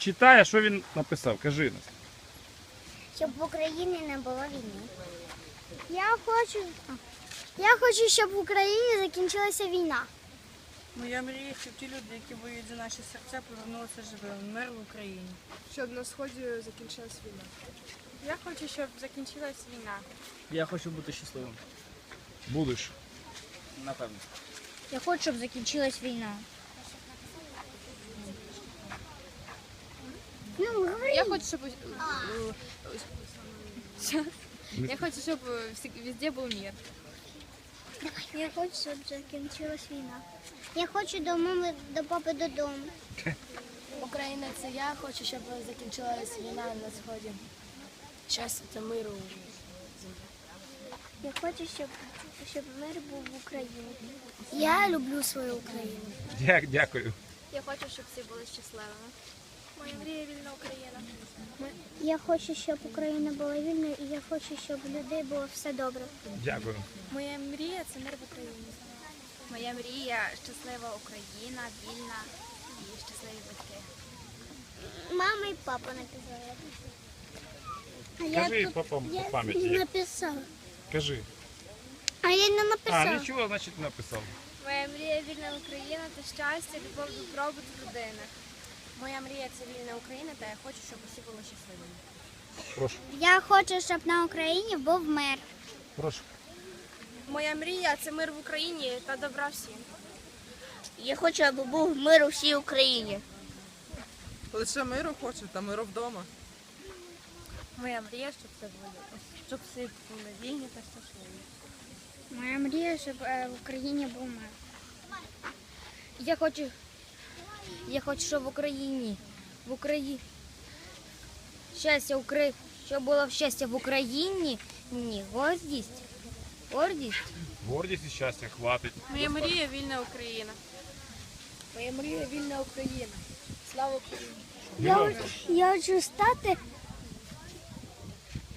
читай, а що він написав? Кажи нас. Щоб в Україні не було війни. Я хочу, я хочу, щоб в Україні закінчилася війна. Моя мрія, щоб ті люди, які воюють за наші серця, повернулися живими. Мир в Україні. Щоб на сході закінчилась війна. Я хочу, щоб закінчилась війна. Я хочу бути щасливим. Будеш. Напевно. Я хочу, щоб закінчилась війна. Ну, говори. Я хочу, щоб я хочу, щоб везде був мир. Я хочу, щоб закінчилась війна. Я хочу до мами, до папи додому. Україна це я хочу, щоб закінчилась війна на сході. Щастя та миру. Я хочу, щоб, щоб мир був в Україні. Я люблю свою Україну. Дя- Дякую. Я хочу, щоб всі були щасливими. Моя мрія вільна Україна. Я хочу, щоб Україна була вільною, і я хочу, щоб у людей було все добре. Дякую. Моя мрія це мир в Україні. Моя мрія щаслива Україна, вільна і щасливі батьки. Мама і папа написали. А Кажи тут- по, по, я по пам'яті. не як. написала. Кажи. А я не А, нічого, значить, написав. Моя мрія вільна Україна та щастя, любов, добробут в родинах. Моя мрія це вільна Україна, та я хочу, щоб усі були щасливими. Прошу. Я хочу, щоб на Україні був мир. Прошу. Моя мрія це мир в Україні та добра всім. Я хочу, аби був мир у всій Україні. Лише миру хочу, та миру вдома. Моя мрія, щоб це було, щоб всі були вільні та щасливі. Моя мрія, щоб е, в Україні був мир. Я хочу, я хочу, щоб в Україні, в Україні, щастя Украї... щоб було щастя в Україні, ні, гордість, гордість. Гордість і щастя, хватить. Моя мрія вільна Україна. Моя мрія вільна Україна. Слава Україні! Я, хочу- я хочу стати,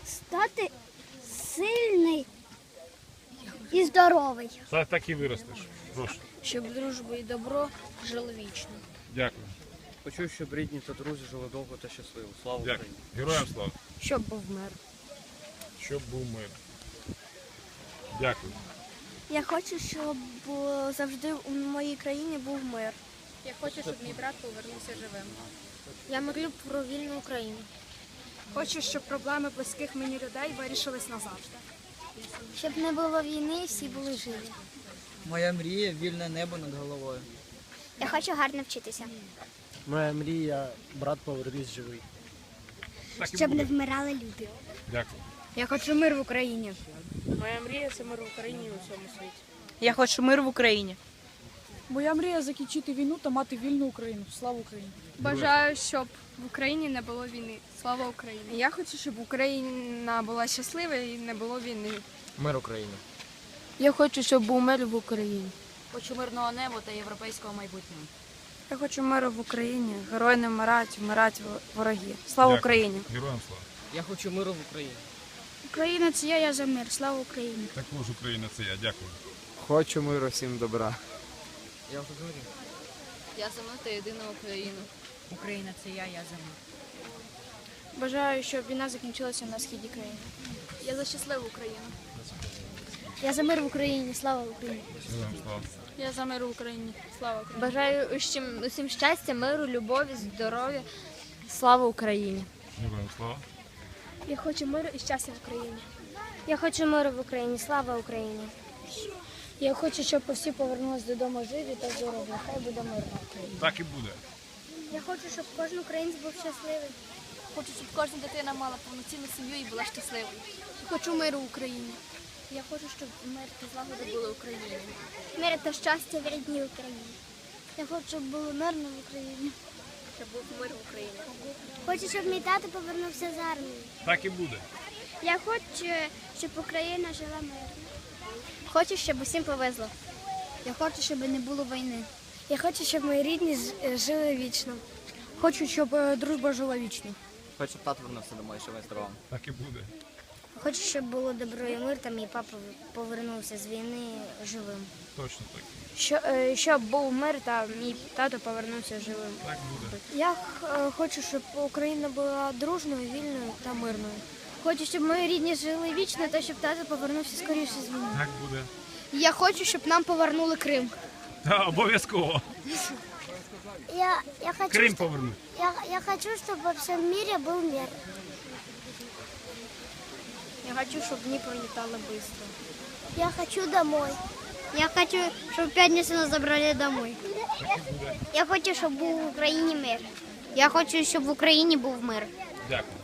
стати сильний і здоровий. Так, так і виростеш. Прошу. Щоб дружба і добро жили вічно. Дякую. Хочу, щоб рідні та друзі жили довго та щасливо. Слава Дякую. Україні! Героям слава. Щоб був мир. Щоб був мир. Дякую. Я хочу, щоб завжди у моїй країні був мир. Я хочу, щоб мій брат повернувся живим. Я мрію про вільну Україну. Хочу, щоб проблеми близьких мені людей вирішились назавжди. Щоб не було війни і всі були живі. Моя мрія вільне небо над головою. Я хочу гарно вчитися, Моя мрія, брат повернись живий. Щоб не вмирали люди. Дякую. Я хочу мир в Україні. Моя мрія це мир в Україні і у всьому світі. Я хочу мир в Україні. Моя мрія закінчити війну та мати вільну Україну. Слава Україні! Бажаю, щоб в Україні не було війни. Слава Україні! Я хочу, щоб Україна була щаслива і не було війни. Мир Україні. Я хочу, щоб був мир в Україні. Хочу мирного неба та європейського майбутнього. Я хочу миру в Україні. Герої не вмирають, вмирають вороги. Слава Дякую. Україні! Героям слава. Я хочу миру в Україні. Україна це я, я за мир. Слава Україні. Також Україна це я. Дякую. Хочу миру всім добра. Я вже говорив. Я за мир та єдину Україну. Україна це я, я за мир. Бажаю, щоб війна закінчилася на східі країни. Я за щасливу Україну. Я за мир в Україні. Слава Україні. Я за мир в Україні. Слава Україні. Бажаю усім, усім щастя, миру, любові, здоров'я. Слава Україні! Слава. Я хочу миру і щастя в Україні. Я хочу миру в Україні. Слава Україні. Я хочу, щоб всі повернулися додому живі та здорові. Хай буде мир на Україні. Так і буде. Я хочу, щоб кожен українець був щасливий. Хочу, щоб кожна дитина мала повноцінну сім'ю і була щасливою. Хочу миру в Україні. Я хочу, щоб мир та злагода були в Україні. Мир та щастя в рідній Україні. Я хочу, щоб було мирно в Україні. Щоб був мир в Україні. Хочу, щоб мій тато повернувся з армії. Так і буде. Я хочу, щоб Україна жила мирно. Хочу, щоб усім повезло. Я хочу, щоб не було війни. Я хочу, щоб мої рідні жили вічно. Хочу, щоб дружба жила вічно. Хочу, щоб тато вернувся домой, щоб здоровим. Так і буде. Хочу, щоб було добро і мир, та мій папа повернувся з війни живим. Точно так. Що, е, щоб був мир та мій тато повернувся живим. Так буде. Я е, хочу, щоб Україна була дружною, вільною та мирною. Хочу, щоб мої рідні жили вічно та щоб тато повернувся скоріше з війни. Так буде. Я хочу, щоб нам повернули Крим. Та обов'язково. Я, я, хочу, Крим повернуть. я, я хочу, чтобы во всем мире был мир. Я хочу, щоб дні пролітали швидко. Я хочу домой. Я хочу, щоб п'ятницю нас забрали домой. Я хочу, щоб був в Україні мир. Я хочу, щоб в Україні був мир. Дякую.